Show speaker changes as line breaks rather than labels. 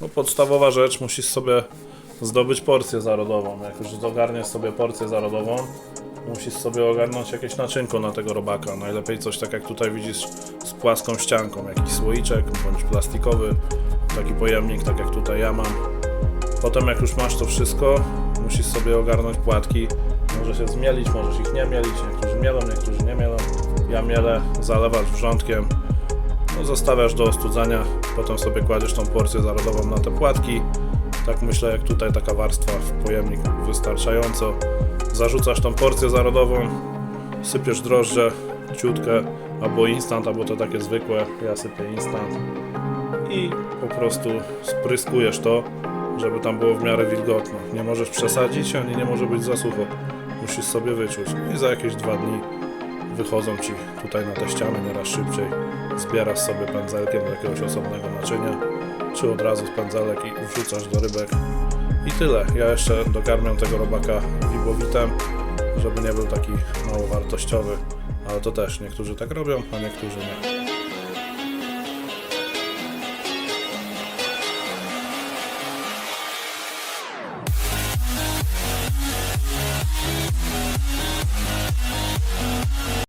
No podstawowa rzecz, musisz sobie zdobyć porcję zarodową. Jak już ogarniesz sobie porcję zarodową, musisz sobie ogarnąć jakieś naczynko na tego robaka. Najlepiej coś tak jak tutaj widzisz z płaską ścianką, jakiś słoiczek bądź plastikowy, taki pojemnik, tak jak tutaj ja mam. Potem jak już masz to wszystko, musisz sobie ogarnąć płatki. Możesz się zmielić, możesz ich nie mielić, niektórzy mielą, niektórzy nie mielą. Ja mielę, zalewasz wrzątkiem, zostawiasz do ostudzania, potem sobie kładziesz tą porcję zarodową na te płatki. Tak myślę, jak tutaj taka warstwa w pojemnik wystarczająco. Zarzucasz tą porcję zarodową, sypiesz drożdże, ciutkę, albo instant, albo to takie zwykłe, ja sypię instant i po prostu spryskujesz to, żeby tam było w miarę wilgotno. Nie możesz przesadzić, ani nie może być za sucho. Musisz sobie wyczuć. I za jakieś dwa dni wychodzą ci tutaj na te ściany nieraz szybciej. Zbierasz sobie pędzelkiem do jakiegoś osobnego naczynia, czy od razu z pędzelek i wrzucasz do rybek. I tyle. Ja jeszcze dokarmiam tego robaka wibowitem, żeby nie był taki mało wartościowy. Ale to też niektórzy tak robią, a niektórzy nie.